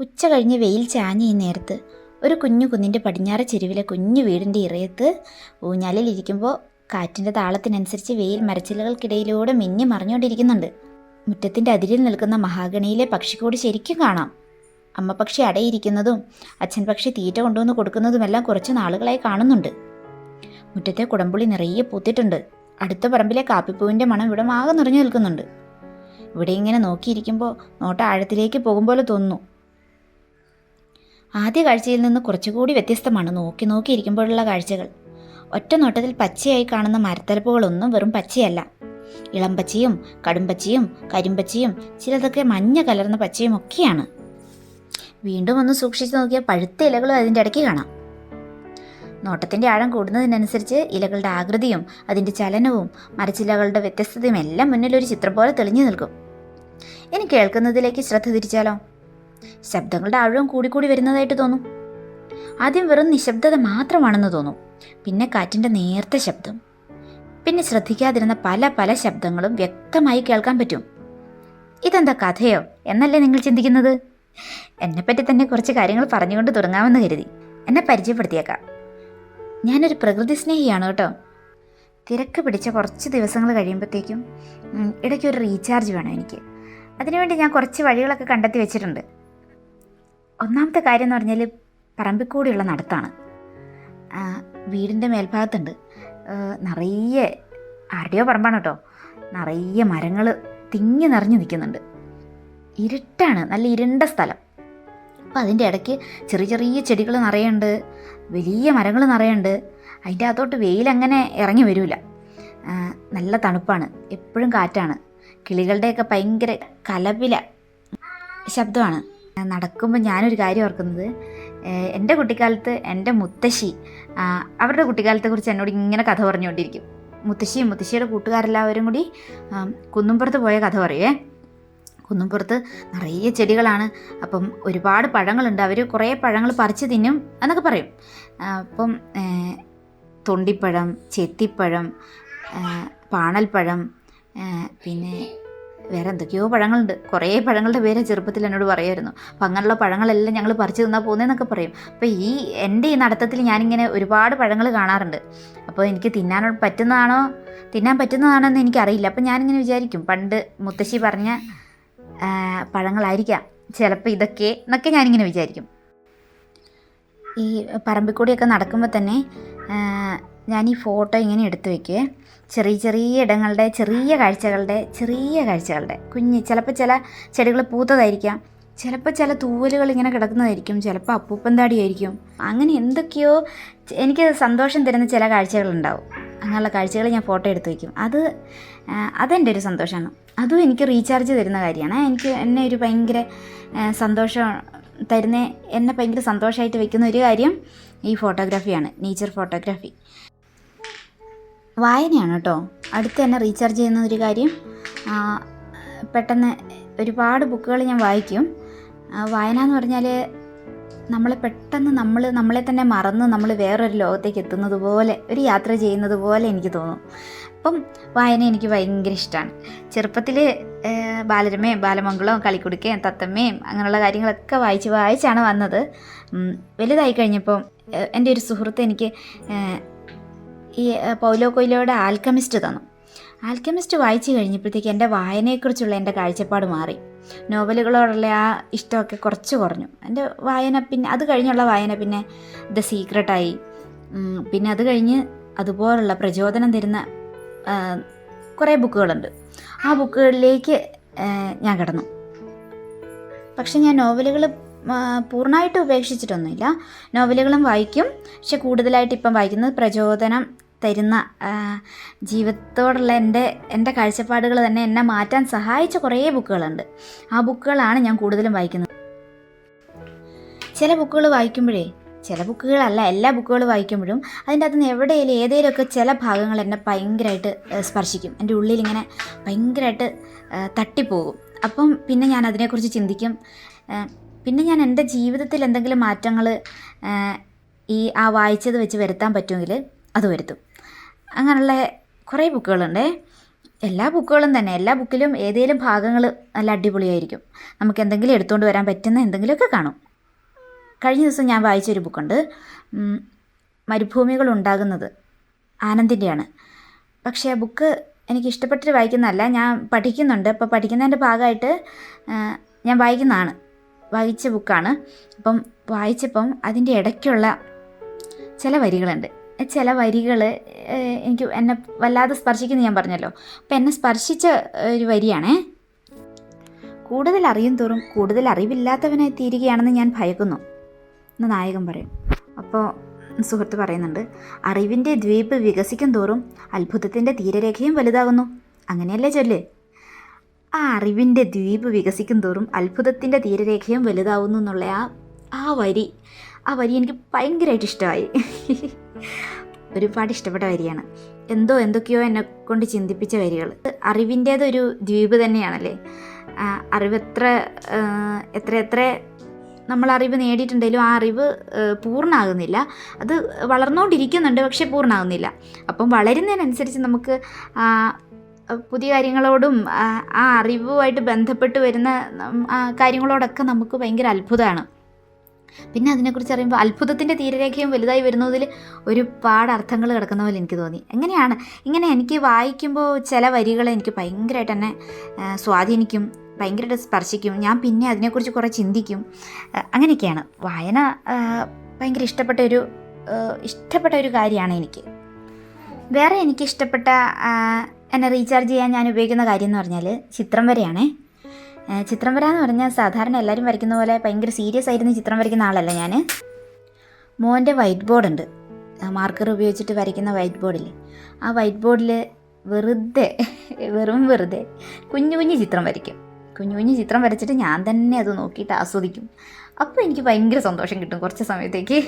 ഉച്ച കഴിഞ്ഞ് വെയിൽ ചാഞ്ഞ ഈ നേരത്ത് ഒരു കുഞ്ഞു കുന്നിന്റെ പടിഞ്ഞാറ് ചെരുവിലെ കുഞ്ഞു വീടിന്റെ ഇറയത്ത് ഊഞ്ഞാലിലിരിക്കുമ്പോൾ കാറ്റിന്റെ താളത്തിനനുസരിച്ച് വെയിൽ മരച്ചിലകൾക്കിടയിലൂടെ മിന്നി മറിഞ്ഞുകൊണ്ടിരിക്കുന്നുണ്ട്. മുറ്റത്തിന്റെ അതിരിൽ നിൽക്കുന്ന മഹാഗണിയിലെ പക്ഷിക്കൂട് ശരിക്കും കാണാം. അമ്മ പക്ഷി അടയിരിക്കുന്നതും അച്ഛൻ പക്ഷി തീറ്റ കൊണ്ടുവന്ന് കൊടുക്കുന്നതുമെല്ലാം കുറച്ച് നാളുകളായി കാണുന്നുണ്ട്. മുറ്റത്തെ കുടമ്പുളി നിറയെ പൂത്തിട്ടുണ്ട്. അടുത്ത പറമ്പിലെ കാപ്പിപ്പൂവിന്റെ മണം ഇവിടെ ആകെ നിറഞ്ഞു നിൽക്കുന്നുണ്ട്. ഇവിടെ ഇങ്ങനെ നോക്കിയിരിക്കുമ്പോൾ നോട്ട ആഴത്തിലേക്ക് പോകും പോലെ തോന്നുന്നു. ആദ്യ കാഴ്ചയിൽ നിന്ന് കുറച്ചുകൂടി വ്യത്യസ്തമാണ്. നോക്കി നോക്കിയിരിക്കുമ്പോഴുള്ള കാഴ്ചകൾ. ഒറ്റ നോട്ടത്തിൽ പച്ചയായി കാണുന്ന മരത്തലപ്പുകളൊന്നും വെറും പച്ചയല്ല. ഇളംപച്ചയും കടുംപച്ചയും കരിമ്പച്ചയും ചിലതൊക്കെ മഞ്ഞ കലർന്ന പച്ചയും ഒക്കെയാണ്. വീണ്ടും ഒന്ന് സൂക്ഷിച്ചു നോക്കിയാൽ പഴുത്ത ഇലകളും അതിന്റെ ഇടയ്ക്ക് കാണാം. നോട്ടത്തിന്റെ ആഴം കൂടുന്നതിനനുസരിച്ച് ഇലകളുടെ ആകൃതിയും അതിന്റെ ചലനവും മരച്ചിലകളുടെ വ്യത്യസ്തതയും എല്ലാം മുന്നിൽ ഒരു ചിത്രം പോലെ തെളിഞ്ഞു നിൽക്കും. ഇനി കേൾക്കുന്നതിലേക്ക് ശ്രദ്ധ തിരിച്ചാലോ? ശബ്ദങ്ങളുടെ ആഴവും കൂടിക്കൂടി വരുന്നതായിട്ട് തോന്നും. ആദ്യം വെറും നിശബ്ദത മാത്രമാണെന്ന് തോന്നും. പിന്നെ കാറ്റിന്റെ നേർത്ത ശബ്ദം. പിന്നെ ശ്രദ്ധിക്കാതിരുന്ന പല പല ശബ്ദങ്ങളും വ്യക്തമായി കേൾക്കാൻ പറ്റും. ഇതെന്താ കഥയോ? എന്നല്ലേ നിങ്ങൾ ചിന്തിക്കുന്നത്? എന്നെപ്പറ്റി തന്നെ കുറച്ച് കാര്യങ്ങൾ പറഞ്ഞുകൊണ്ട് തുടങ്ങാമെന്ന് കരുതി. എന്നെ പരിചയപ്പെടുത്തിയേക്കാം. ഞാനൊരു പ്രകൃതി സ്നേഹിയാണ് കേട്ടോ. തിരക്ക് പിടിച്ച കുറച്ച് ദിവസങ്ങൾ കഴിയുമ്പോഴത്തേക്കും ഇടയ്ക്കൊരു റീചാർജ് വേണം എനിക്ക്. അതിനുവേണ്ടി ഞാൻ കുറച്ച് വഴികളൊക്കെ കണ്ടെത്തി വെച്ചിട്ടുണ്ട്. ഒന്നാമത്തെ കാര്യം എന്ന് പറഞ്ഞാൽ പറമ്പിക്കൂടിയുള്ള നടത്താണ്. വീടിന്റെ മേൽഭാഗത്തുണ്ട്. നിറയെ ആരുടെയോ പറമ്പാണ് കേട്ടോ. നിറയെ മരങ്ങൾ തിങ്ങി നിറഞ്ഞു നിൽക്കുന്നുണ്ട്. ഇരുട്ടാണ് നല്ല ഇരുണ്ട സ്ഥലം. അപ്പം അതിന്റെ ഇടയ്ക്ക് ചെറിയ ചെറിയ ചെടികൾ നിറയുണ്ട് വലിയ മരങ്ങൾ നിറയുണ്ട്. അതിന്റെ അകത്തോട്ട് വെയിലങ്ങനെ ഇറങ്ങി വരില്ല നല്ല തണുപ്പാണ് എപ്പോഴും കാറ്റാണ്. കിളികളുടെയൊക്കെ ഭയങ്കര കലപില ശബ്ദമാണ്. നടക്കുമ്പോൾ ഞാനൊരു കാര്യം ഓർക്കുന്നത്. എന്റെ കുട്ടിക്കാലത്ത് എന്റെ മുത്തശ്ശി അവരുടെ കുട്ടിക്കാലത്തെക്കുറിച്ച് എന്നോട് ഇങ്ങനെ കഥ പറഞ്ഞുകൊണ്ടിരിക്കും. മുത്തശ്ശിയും മുത്തശ്ശിയുടെ കൂട്ടുകാരെല്ലാവരും കൂടി കുന്നുംപുറത്ത് പോയ കഥ പറയുവേ കുന്നുംപുറത്ത് നിറയെ ചെടികളാണ്. അപ്പം ഒരുപാട് പഴങ്ങളുണ്ട്. അവർ കുറേ പഴങ്ങൾ പറിച്ച് തിന്നും എന്നൊക്കെ പറയും. അപ്പം തൊണ്ടിപ്പഴം ചെത്തിപ്പഴം പാണൽപ്പഴം പിന്നെ വേറെ എന്തൊക്കെയോ പഴങ്ങളുണ്ട്. കുറേ പഴങ്ങളുടെ പേര് ചെറുപ്പത്തിൽ എന്നോട് പറയുമായിരുന്നു അപ്പം അങ്ങനെയുള്ള പഴങ്ങളെല്ലാം ഞങ്ങൾ പറിച്ചു തിന്നാൽ പോകുന്നതെന്നൊക്കെ പറയും. അപ്പോൾ ഈ എന്റെ ഈ നടത്തത്തിൽ ഞാനിങ്ങനെ ഒരുപാട് പഴങ്ങൾ കാണാറുണ്ട്. അപ്പോൾ എനിക്ക് തിന്നാൻ പറ്റുന്നതാണോ? തിന്നാൻ പറ്റുന്നതാണോ എന്ന് എനിക്കറിയില്ല. അപ്പം ഞാനിങ്ങനെ വിചാരിക്കും. പണ്ട് മുത്തശ്ശി പറഞ്ഞ പഴങ്ങളായിരിക്കാം. ചിലപ്പോൾ ഇതൊക്കെ എന്നൊക്കെ ഞാനിങ്ങനെ വിചാരിക്കും. ഈ പറമ്പിക്കൂടിയൊക്കെ നടക്കുമ്പോൾ തന്നെ ഞാൻ ഈ ഫോട്ടോ ഇങ്ങനെ എടുത്തു വയ്ക്കുവേ ചെറിയ ചെറിയ ഇടങ്ങളുടെ ചെറിയ കാഴ്ചകളുടെ ചെറിയ കാഴ്ചകളുടെ. കുഞ്ഞ് ചിലപ്പോൾ ചില ചെടികൾ പൂത്തതായിരിക്കാം. ചിലപ്പോൾ ചില തൂവലുകൾ ഇങ്ങനെ കിടക്കുന്നതായിരിക്കും. ചിലപ്പോൾ അപ്പൂപ്പൻ താടിയായിരിക്കും. അങ്ങനെ എന്തൊക്കെയോ എനിക്ക് സന്തോഷം തരുന്ന ചില കാഴ്ചകളുണ്ടാവും. അങ്ങനെയുള്ള കാഴ്ചകൾ ഞാൻ ഫോട്ടോ എടുത്ത് വയ്ക്കും അത് അതെന്റെ ഒരു സന്തോഷമാണ്. അതും എനിക്ക് റീചാർജ് തരുന്ന കാര്യമാണ്. എനിക്ക് എന്നെ ഒരു ഭയങ്കര സന്തോഷം തരുന്ന എന്നെ ഭയങ്കര സന്തോഷമായിട്ട് വെക്കുന്ന ഒരു കാര്യം ഈ ഫോട്ടോഗ്രാഫിയാണ്. Nature photography. വായനയാണ് കേട്ടോ. അടുത്ത് തന്നെ റീചാർജ് ചെയ്യുന്ന ഒരു കാര്യം പെട്ടെന്ന് ഒരുപാട് ബുക്കുകൾ ഞാൻ വായിക്കും. വായന എന്ന് പറഞ്ഞാൽ നമ്മളെ പെട്ടെന്ന് നമ്മൾ നമ്മളെ തന്നെ മറന്ന് നമ്മൾ വേറൊരു ലോകത്തേക്ക് എത്തുന്നത് പോലെ ഒരു യാത്ര ചെയ്യുന്നത് പോലെ എനിക്ക് തോന്നും. അപ്പം വായന എനിക്ക് ഭയങ്കര ഇഷ്ടമാണ് ചെറുപ്പത്തിൽ ബാലരമയും ബാലമംഗളവും കളിക്കുടുക്കയും തത്തമ്മയും അങ്ങനെയുള്ള കാര്യങ്ങളൊക്കെ വായിച്ച് വായിച്ചാണ് വന്നത്. വലുതായി കഴിഞ്ഞപ്പോൾ എന്റെ ഒരു സുഹൃത്ത് എനിക്ക് ഈ പൗലോ കൊയിലോയുടെ ആൽക്കമിസ്റ്റ് തന്നു. ആൽക്കമിസ്റ്റ് വായിച്ചു കഴിഞ്ഞപ്പോഴത്തേക്ക് എന്റെ വായനയെക്കുറിച്ചുള്ള എന്റെ കാഴ്ചപ്പാട് മാറി. നോവലുകളോടുള്ള ആ ഇഷ്ടമൊക്കെ കുറച്ച് കുറഞ്ഞു. എന്റെ വായന പിന്നെ അത് കഴിഞ്ഞുള്ള വായന പിന്നെ ദ സീക്രട്ടായി. പിന്നെ അത് കഴിഞ്ഞ് അതുപോലുള്ള പ്രചോദനം തരുന്ന കുറേ ബുക്കുകളുണ്ട്. ആ ബുക്കുകളിലേക്ക് ഞാൻ കടന്നു. പക്ഷെ ഞാൻ നോവലുകൾ പൂർണമായിട്ട് ഉപേക്ഷിച്ചിട്ടൊന്നുമില്ല. നോവലുകളും വായിക്കും. പക്ഷെ കൂടുതലായിട്ട് ഇപ്പം വായിക്കുന്നത് പ്രചോദനം തരുന്ന ജീവിതത്തോടുള്ള എന്റെ എന്റെ കാഴ്ചപ്പാടുകൾ തന്നെ എന്നെ മാറ്റാൻ സഹായിച്ച കുറേ ബുക്കുകളുണ്ട്. ആ ബുക്കുകളാണ് ഞാൻ കൂടുതലും വായിക്കുന്നത്. ചില ബുക്കുകൾ വായിക്കുമ്പോഴേ ചില ബുക്കുകളല്ല എല്ലാ ബുക്കുകൾ വായിക്കുമ്പോഴും അതിന്റെ അകത്ത് നിന്ന് എവിടെയെങ്കിലും ഏതെങ്കിലുമൊക്കെ ചില ഭാഗങ്ങൾ എന്നെ ഭയങ്കരമായിട്ട് സ്പർശിക്കും. എന്റെ ഉള്ളിലിങ്ങനെ ഭയങ്കരമായിട്ട് തട്ടിപ്പോകും. അപ്പം പിന്നെ ഞാൻ അതിനെക്കുറിച്ച് ചിന്തിക്കും. പിന്നെ ഞാൻ എന്റെ ജീവിതത്തിൽ എന്തെങ്കിലും മാറ്റങ്ങൾ ഈ ആ വായിച്ചത് വെച്ച് വരുത്താൻ പറ്റുമെങ്കിൽ അത് വരുത്തും. അങ്ങനെയുള്ള കുറേ ബുക്കുകളുണ്ട്. എല്ലാ ബുക്കുകളും തന്നെ. എല്ലാ ബുക്കിലും ഏതെങ്കിലും ഭാഗങ്ങൾ നല്ല അടിപൊളിയായിരിക്കും. നമുക്ക് എന്തെങ്കിലും എടുത്തുകൊണ്ട് വരാൻ പറ്റുന്ന എന്തെങ്കിലുമൊക്കെ കാണും. കഴിഞ്ഞ ദിവസം ഞാൻ വായിച്ചൊരു ബുക്കുണ്ട്. മരുഭൂമികൾ ഉണ്ടാകുന്നത്. ആനന്ദിന്റെയാണ് പക്ഷേ ആ ബുക്ക് എനിക്ക് ഇഷ്ടപ്പെട്ടിട്ട് വായിക്കുന്നതല്ല. ഞാൻ പഠിക്കുന്നുണ്ട്. അപ്പോൾ പഠിക്കുന്നതിന്റെ ഭാഗമായിട്ട് ഞാൻ വായിക്കുന്നതാണ്. വായിച്ച ബുക്കാണ്. അപ്പം വായിച്ചപ്പം അതിന്റെ ഇടയ്ക്കുള്ള ചില വരികളുണ്ട്. ചില വരികൾ എനിക്ക് എന്നെ വല്ലാതെ സ്പർശിക്കുന്നു ഞാൻ പറഞ്ഞല്ലോ. അപ്പം എന്നെ സ്പർശിച്ച ഒരു വരിയാണേ. കൂടുതൽ അറിയും തോറും കൂടുതൽ അറിവില്ലാത്തവനെ തീരുകയാണെന്ന് ഞാൻ ഭയക്കുന്നു. എന്ന് നായകൻ പറയും. അപ്പോൾ സുഹൃത്ത് പറയുന്നുണ്ട് അറിവിന്റെ ദ്വീപ് വികസിക്കും തോറും അത്ഭുതത്തിന്റെ തീരരേഖയും വലുതാകുന്നു. അങ്ങനെയല്ലേ ചൊല്ല്? ആ അറിവിന്റെ ദ്വീപ് വികസിക്കും തോറും അത്ഭുതത്തിന്റെ തീരരേഖയും വലുതാവുന്നു എന്നുള്ള ആ ആ വരി ആ വരി എനിക്ക് ഭയങ്കരമായിട്ട് ഇഷ്ടമായി. ഒരുപാട് ഇഷ്ടപ്പെട്ട വരിയാണ്. എന്തോ എന്തൊക്കെയോ എന്നെ കൊണ്ട് ചിന്തിപ്പിച്ച വരികൾ. അറിവിന്റേതൊരു ദ്വീപ് തന്നെയാണല്ലേ? അറിവെത്ര അറിവ് എത്ര എത്ര നമ്മൾ അറിവ് നേടിയിട്ടുണ്ടെങ്കിലും ആ അറിവ് പൂർണമാകുന്നില്ല അത് വളർന്നുകൊണ്ടിരിക്കുന്നുണ്ട് പക്ഷേ പൂർണമാകുന്നില്ല അപ്പം വളരുന്നതിനനുസരിച്ച് നമുക്ക് പുതിയ കാര്യങ്ങളോടും ആ അറിവുമായിട്ട് ബന്ധപ്പെട്ട് വരുന്ന കാര്യങ്ങളോടൊക്കെ നമുക്ക് ഭയങ്കര അത്ഭുതമാണ്. പിന്നെ അതിനെക്കുറിച്ച് അറിയുമ്പോൾ അത്ഭുതത്തിന്റെ തീരരേഖയും വലുതായി വരുന്നതിൽ ഒരുപാട് അർത്ഥങ്ങൾ കിടക്കുന്ന പോലെ എനിക്ക് തോന്നി. എങ്ങനെയാണ്? ഇങ്ങനെ എനിക്ക് വായിക്കുമ്പോൾ ചില വരികൾ എനിക്ക് ഭയങ്കരമായിട്ട് തന്നെ സ്വാധീനിക്കും ഭയങ്കരമായിട്ട് സ്പർശിക്കും. ഞാൻ പിന്നെ അതിനെക്കുറിച്ച് കുറേ ചിന്തിക്കും. അങ്ങനെയൊക്കെയാണ്. വായന ഭയങ്കര ഇഷ്ടപ്പെട്ട ഒരു ഇഷ്ടപ്പെട്ട ഒരു കാര്യമാണ് എനിക്ക്. വേറെ എനിക്ക് ഇഷ്ടപ്പെട്ട എന്നെ റീചാർജ് ചെയ്യാൻ ഞാൻ ഉപയോഗിക്കുന്ന കാര്യം എന്ന് പറഞ്ഞാൽ ചിത്രം വരയാണേ. ചിത്രം വര എന്ന് പറഞ്ഞാൽ സാധാരണ എല്ലാവരും വരയ്ക്കുന്ന പോലെ ഭയങ്കര സീരിയസ് ആയിരുന്നു ചിത്രം വരയ്ക്കുന്ന ആളല്ല ഞാൻ മോന്റെ വൈറ്റ് ബോർഡ് ഉണ്ട്. മാർക്കർ ഉപയോഗിച്ചിട്ട് വരയ്ക്കുന്ന വൈറ്റ് ബോർഡിൽ ആ വൈറ്റ് ബോർഡിൽ വെറുതെ വെറും വെറുതെ കുഞ്ഞു കുഞ്ഞു ചിത്രം വരയ്ക്കും. കുഞ്ഞു കുഞ്ഞു ചിത്രം വരച്ചിട്ട് ഞാൻ തന്നെ അത് നോക്കിയിട്ട് ആസ്വദിക്കും. അപ്പോൾ എനിക്ക് ഭയങ്കര സന്തോഷം കിട്ടും കുറച്ച് സമയത്തേക്ക്.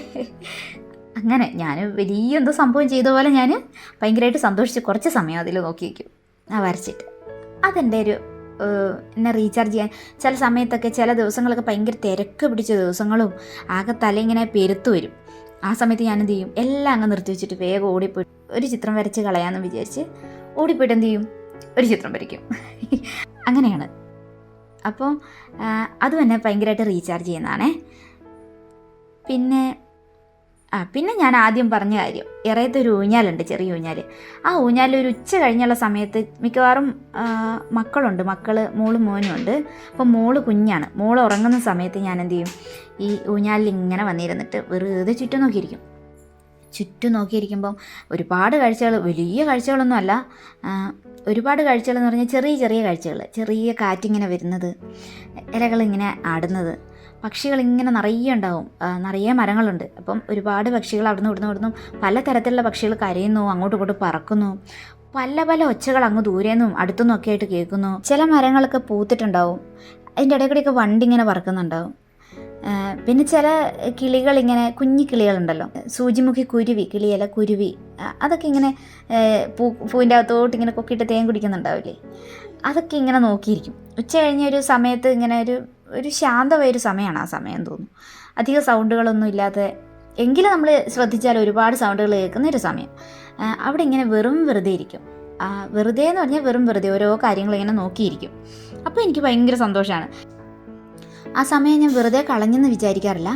അങ്ങനെ ഞാൻ വലിയ എന്തോ സംഭവം ചെയ്ത പോലെ ഞാൻ ഭയങ്കരമായിട്ട് സന്തോഷിച്ച് കുറച്ച് സമയം അതിൽ നോക്കി വയ്ക്കും ആ വരച്ചിട്ട്. അതെന്റെ ഒരു എന്നെ റീചാർജ് ചെയ്യാൻ. ചില സമയത്തൊക്കെ ചില ദിവസങ്ങളൊക്കെ ഭയങ്കര തിരക്ക് പിടിച്ച ദിവസങ്ങളും ആകെ തല ഇങ്ങനെ പെരുത്തു വരും. ആ സമയത്ത് ഞാൻ എന്ത് ചെയ്യും? എല്ലാം അങ്ങ് നിർത്തി വെച്ചിട്ട് വേഗം ഓടിപ്പോയി. ഒരു ചിത്രം വരച്ച് കളയാമെന്ന് വിചാരിച്ച് ഓടിപ്പോയിട്ട് എന്ത് ചെയ്യും? ഒരു ചിത്രം വരയ്ക്കും. അങ്ങനെയാണ്. അപ്പോൾ അതും എന്നെ ഭയങ്കരമായിട്ട് റീചാർജ് ചെയ്യുന്നതാണേ. പിന്നെ ആ പിന്നെ ഞാൻ ആദ്യം പറഞ്ഞ കാര്യം ഇറയത്ത് ഒരു ഊഞ്ഞാലുണ്ട് ചെറിയ ഊഞ്ഞാൽ ആ ഊഞ്ഞാലിൽ ഒരു ഉച്ച കഴിഞ്ഞുള്ള സമയത്ത് മിക്കവാറും മക്കളുണ്ട് മക്കൾ മോൾ മോനും ഉണ്ട്. അപ്പോൾ മോൾ കുഞ്ഞാണ്. മോൾ ഉറങ്ങുന്ന സമയത്ത് ഞാൻ എന്ത് ചെയ്യും? ഈ ഊഞ്ഞാലിൽ ഇങ്ങനെ വന്നിരുന്നിട്ട് വെറുതെ ചുറ്റും നോക്കിയിരിക്കും. ചുറ്റും നോക്കിയിരിക്കുമ്പം ഒരുപാട് കാഴ്ചകൾ വലിയ കാഴ്ചകളൊന്നും അല്ല. ഒരുപാട് കാഴ്ചകൾ എന്ന് പറഞ്ഞാൽ ചെറിയ ചെറിയ കാഴ്ചകൾ ചെറിയ കാറ്റിങ്ങനെ വരുന്നത് ഇലകളിങ്ങനെ ആടുന്നത്. പക്ഷികൾ ഇങ്ങനെ നിറയെ ഉണ്ടാവും. നിറയെ മരങ്ങളുണ്ട്. അപ്പം ഒരുപാട് പക്ഷികൾ അവിടുന്ന് ഇവിടുന്ന് ഇവിടുന്ന് പല തരത്തിലുള്ള പക്ഷികൾ കരയുന്നു അങ്ങോട്ടും ഇങ്ങോട്ടും പറക്കുന്നു. പല പല ഒച്ചകൾ അങ്ങ് ദൂരേന്നും അടുത്തുനിന്നും ഒക്കെ ആയിട്ട് കേൾക്കുന്നു. ചില മരങ്ങളൊക്കെ പൂത്തിട്ടുണ്ടാവും. അതിന്റെ ഇടയ്ക്കിടയ്ക്ക് വണ്ടി ഇങ്ങനെ പറക്കുന്നുണ്ടാവും. പിന്നെ ചില കിളികൾ ഇങ്ങനെ കുഞ്ഞു കിളികളുണ്ടല്ലോ. സൂചിമുഖി കുരുവി കിളിയല്ല കുരുവി അതൊക്കെ ഇങ്ങനെ പൂ പൂവിന്റെ അകത്തോട്ട് ഇങ്ങനെ കൊക്കിയിട്ട് തേൻ കുടിക്കുന്നുണ്ടാവില്ലേ? അതൊക്കെ ഇങ്ങനെ നോക്കിയിരിക്കും. ഉച്ച കഴിഞ്ഞ ഒരു സമയത്ത് ഇങ്ങനെ ഒരു ഒരു ശാന്തമായ ഒരു സമയമാണ് ആ സമയം തോന്നുന്നു. അധികം സൗണ്ടുകളൊന്നും ഇല്ലാതെ എങ്കിലും നമ്മൾ ശ്രദ്ധിച്ചാൽ ഒരുപാട് സൗണ്ടുകൾ കേൾക്കുന്ന ഒരു സമയം. അവിടെ ഇങ്ങനെ വെറും വെറുതെ ഇരിക്കും. വെറുതെ എന്ന് പറഞ്ഞാൽ വെറും വെറുതെ ഓരോ കാര്യങ്ങൾ ഇങ്ങനെ നോക്കിയിരിക്കും. അപ്പോൾ എനിക്ക് ഭയങ്കര സന്തോഷമാണ്. ആ സമയം ഞാൻ വെറുതെ കളഞ്ഞെന്ന് വിചാരിക്കാറില്ല.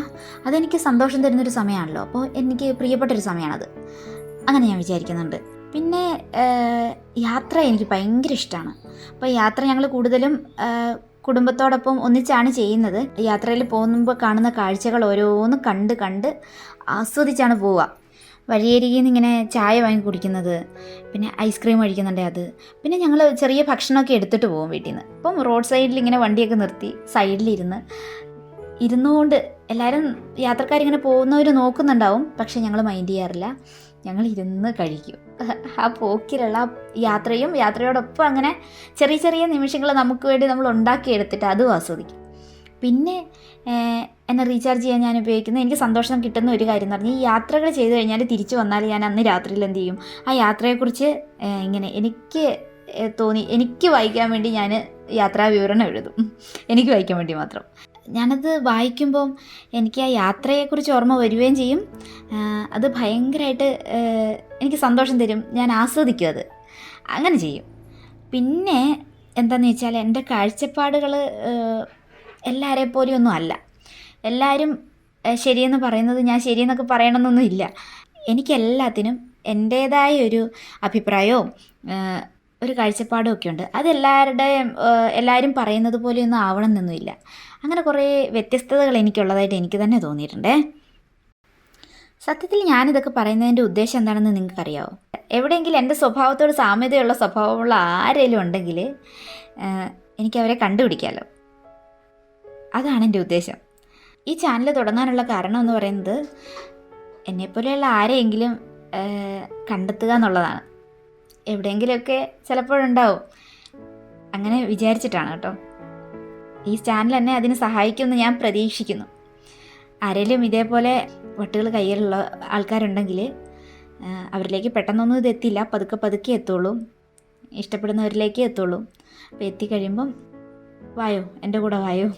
അതെനിക്ക് സന്തോഷം തരുന്നൊരു സമയമാണല്ലോ. അപ്പോൾ എനിക്ക് പ്രിയപ്പെട്ടൊരു സമയമാണത്. അങ്ങനെ ഞാൻ വിചാരിക്കുന്നുണ്ട്. പിന്നെ യാത്ര എനിക്ക് ഭയങ്കര ഇഷ്ടമാണ്. അപ്പോൾ യാത്ര ഞങ്ങൾ കൂടുതലും കുടുംബത്തോടൊപ്പം ഒന്നിച്ചാണ് ചെയ്യുന്നത്. യാത്രയിൽ പോകുമ്പോൾ കാണുന്ന കാഴ്ചകൾ ഓരോന്ന് കണ്ട് കണ്ട് ആസ്വദിച്ചാണ് പോവുക. വഴിയരികിൽ നിന്ന് ഇങ്ങനെ ചായ വാങ്ങി കുടിക്കുന്നത്. പിന്നെ ഐസ്ക്രീം കഴിക്കുന്നുണ്ട് അത്. പിന്നെ ഞങ്ങൾ ചെറിയ ഭക്ഷണമൊക്കെ എടുത്തിട്ട് പോകും വീട്ടിൽ നിന്ന് അപ്പം റോഡ് സൈഡിൽ ഇങ്ങനെ വണ്ടിയൊക്കെ നിർത്തി സൈഡിലിരുന്ന് ഇരുന്നുകൊണ്ട് എല്ലാവരും യാത്രക്കാരിങ്ങനെ പോകുന്നവർ നോക്കുന്നുണ്ടാവും. പക്ഷെ ഞങ്ങൾ മൈൻഡ് ചെയ്യാറില്ല. ഞങ്ങൾ ഇരുന്ന് കഴിക്കും. ആ പോക്കിലുള്ള യാത്രയും യാത്രയോടൊപ്പം അങ്ങനെ ചെറിയ ചെറിയ നിമിഷങ്ങൾ നമുക്ക് വേണ്ടി നമ്മൾ ഉണ്ടാക്കിയെടുത്തിട്ട് അതും ആസ്വദിക്കും. പിന്നെ എന്നെ റീചാർജ് ചെയ്യാൻ ഞാൻ ഉപയോഗിക്കുന്ന എനിക്ക് സന്തോഷം കിട്ടുന്ന ഒരു കാര്യം എന്ന് പറഞ്ഞാൽ ഈ യാത്രകൾ ചെയ്തു കഴിഞ്ഞാൽ തിരിച്ചു വന്നാൽ ഞാൻ അന്ന് രാത്രിയിൽ എന്ത് ചെയ്യും? ആ യാത്രയെക്കുറിച്ച് ഇങ്ങനെ എനിക്ക് തോന്നി എനിക്ക് വായിക്കാൻ വേണ്ടി ഞാൻ യാത്രാ വിവരണം എഴുതും. എനിക്ക് വായിക്കാൻ വേണ്ടി മാത്രം. ഞാനത് വായിക്കുമ്പം എനിക്ക് ആ യാത്രയെക്കുറിച്ച് ഓർമ്മ വരികയും ചെയ്യും. അത് ഭയങ്കരമായിട്ട് എനിക്ക് സന്തോഷം തരും. ഞാൻ ആസ്വദിക്കും അത്. അങ്ങനെ ചെയ്യും. പിന്നെ എന്താണെന്ന് വെച്ചാൽ എന്റെ കാഴ്ചപ്പാടുകൾ എല്ലാവരെ പോലെയും ഒന്നും അല്ല. എല്ലാവരും ശരിയെന്ന് പറയുന്നത് ഞാൻ ശരിയെന്നൊക്കെ പറയണമെന്നൊന്നും ഇല്ല. എനിക്കെല്ലാത്തിനും എന്റേതായ ഒരു അഭിപ്രായവും ഒരു കാഴ്ചപ്പാടും ഒക്കെ ഉണ്ട് അതെല്ലാവരുടെയും എല്ലാവരും പറയുന്നത് പോലെയൊന്നും ആവണം എന്നൊന്നുമില്ല. അങ്ങനെ കുറേ വ്യത്യസ്തതകൾ എനിക്കുള്ളതായിട്ട് എനിക്ക് തന്നെ തോന്നിയിട്ടുണ്ടേ. സത്യത്തിൽ ഞാനിതൊക്കെ പറയുന്നതിന്റെ ഉദ്ദേശം എന്താണെന്ന് നിങ്ങൾക്കറിയാമോ എവിടെയെങ്കിലും എന്റെ സ്വഭാവത്തോട് സാമ്യതയുള്ള സ്വഭാവമുള്ള ആരെങ്കിലും ഉണ്ടെങ്കിൽ എനിക്കവരെ കണ്ടുപിടിക്കാമല്ലോ അതാണ് എന്റെ ഉദ്ദേശം. ഈ ചാനൽ തുടങ്ങാനുള്ള കാരണം എന്ന് പറയുന്നത് എന്നെപ്പോലെയുള്ള ആരെയെങ്കിലും കണ്ടെത്തുക എന്നുള്ളതാണ്. എവിടെയെങ്കിലുമൊക്കെ ചിലപ്പോഴുണ്ടാവും. അങ്ങനെ വിചാരിച്ചിട്ടാണ് കേട്ടോ. ഈ ചാനൽ എന്നെ അതിന് സഹായിക്കുമെന്ന് ഞാൻ പ്രതീക്ഷിക്കുന്നു. ആരെങ്കിലും ഇതേപോലെ വട്ടുകൾ കയ്യിലുള്ള ആൾക്കാരുണ്ടെങ്കിൽ അവരിലേക്ക് പെട്ടെന്നൊന്നും ഇത് എത്തില്ല പതുക്കെ പതുക്കെ എത്തുള്ളൂ. ഇഷ്ടപ്പെടുന്നവരിലേക്ക് എത്തുള്ളൂ. അപ്പോൾ എത്തിക്കഴിയുമ്പം വായോ എന്റെ കൂടെ വായോ.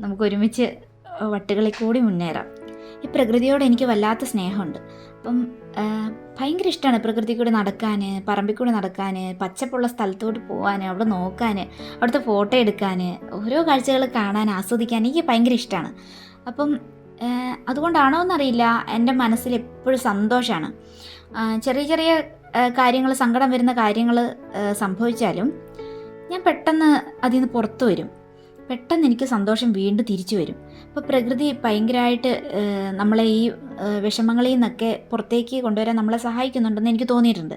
നമുക്ക് ഒരുമിച്ച് വട്ടുകളിൽ കൂടി മുന്നേറാം. ഈ പ്രകൃതിയോട് എനിക്ക് വല്ലാത്ത സ്നേഹമുണ്ട്. അപ്പം ഭയങ്കര ഇഷ്ടമാണ് പ്രകൃതി കൂടെ നടക്കാൻ പറമ്പിൽ കൂടെ നടക്കാൻ പച്ചപ്പുള്ള സ്ഥലത്തോട്ട് പോകാൻ അവിടെ നോക്കാൻ അവിടുത്തെ ഫോട്ടോ എടുക്കാൻ ഓരോ കാഴ്ചകൾ കാണാൻ ആസ്വദിക്കാൻ എനിക്ക് ഭയങ്കര ഇഷ്ടമാണ് അപ്പം അതുകൊണ്ടാണോ എന്നറിയില്ല. എന്റെ മനസ്സിൽ എപ്പോഴും സന്തോഷമാണ് ചെറിയ ചെറിയ കാര്യങ്ങൾ സങ്കടം വരുന്ന കാര്യങ്ങൾ സംഭവിച്ചാലും ഞാൻ പെട്ടെന്ന് അതിൽ നിന്ന് പുറത്തു വരും. പെട്ടെന്ന് എനിക്ക് സന്തോഷം വീണ്ടും തിരിച്ചു വരും. അപ്പോൾ പ്രകൃതി ഭയങ്കരമായിട്ട് നമ്മളെ ഈ വിഷമങ്ങളിൽ നിന്നൊക്കെ പുറത്തേക്ക് കൊണ്ടുവരാൻ നമ്മളെ സഹായിക്കുന്നുണ്ടെന്ന് എനിക്ക് തോന്നിയിട്ടുണ്ട്.